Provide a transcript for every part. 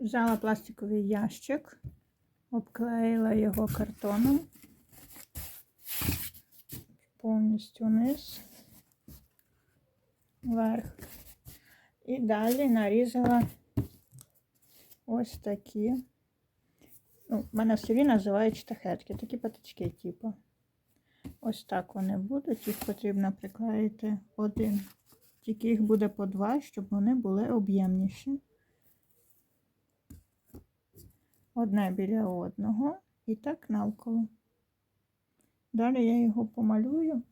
Взяла пластиковий ящик, обклеїла його картоном повністю вниз, вверх. І далі нарізала ось такі. Ну, мене в селі називають штахетки, такі патички, типу. Ось так вони будуть. Їх потрібно приклеїти один. Тільки їх буде по два, щоб вони були об'ємніші. Одне біля одного. І так навколо. Далі я його помалюю.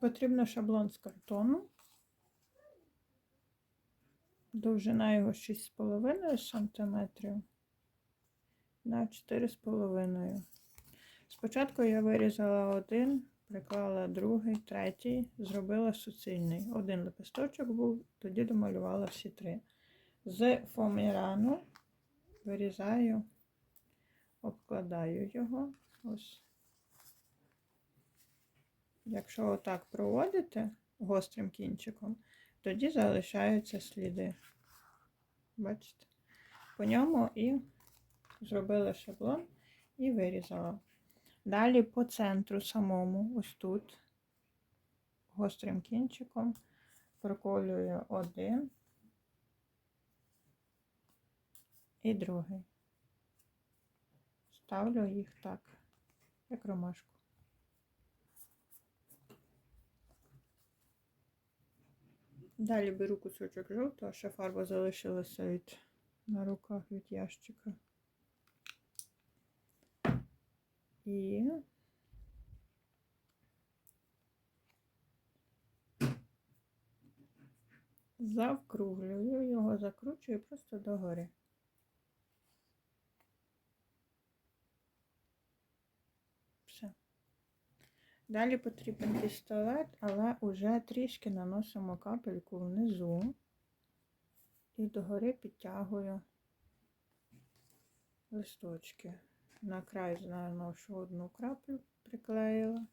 Потрібно шаблон з картону. Довжина його 6,5 см на 4,5 Спочатку я вирізала один, приклала другий, третій, зробила суцільний. Один лепесточок був, тоді домалювала всі три. З фоамірану вирізаю, обкладаю його. Ось. Якщо отак проводити гострим кінчиком, тоді залишаються сліди. Бачите? По ньому і зробила шаблон і вирізала. Далі по центру самому, ось тут, гострим кінчиком, проколюю один і другий. Ставлю їх так, як ромашку. Далі беру кусочок жовтого, ще фарба залишилася від, на руках від ящика. І завкруглюю його, закручую просто догори. Далі потрібен пістолет, але вже трішки наносимо капельку внизу і догори підтягую листочки. На край наношу одну краплю, приклеїла,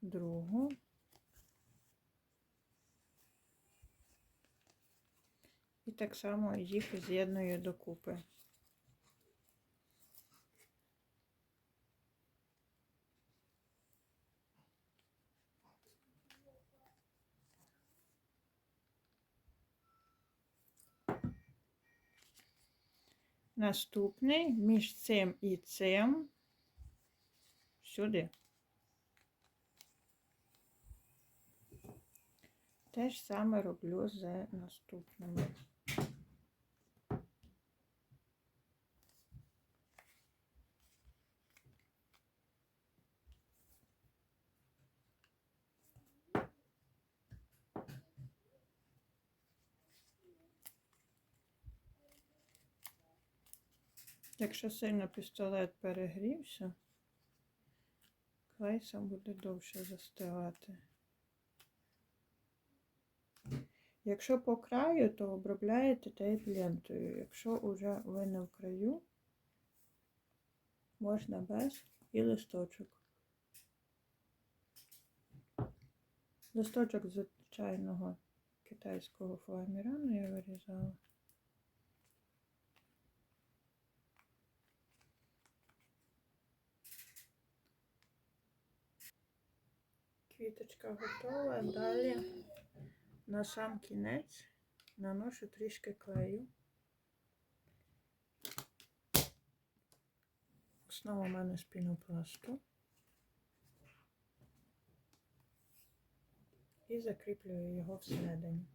другу. І так само їх з'єдную докупи. Наступний між цим і цим сюди. Те ж саме роблю з наступними. Якщо сильно пістолет перегрівся, клей сам буде довше застигати. Якщо по краю, то обробляєте тейп лентою. Якщо вже ви не в краю, можна без і листочок. Листочок звичайного китайського фоамірану я вирізала. Квіточка готова. Далі на сам кінець наношу трішки клею. Основа в мене з пінопласту. І закріплюю його всередині.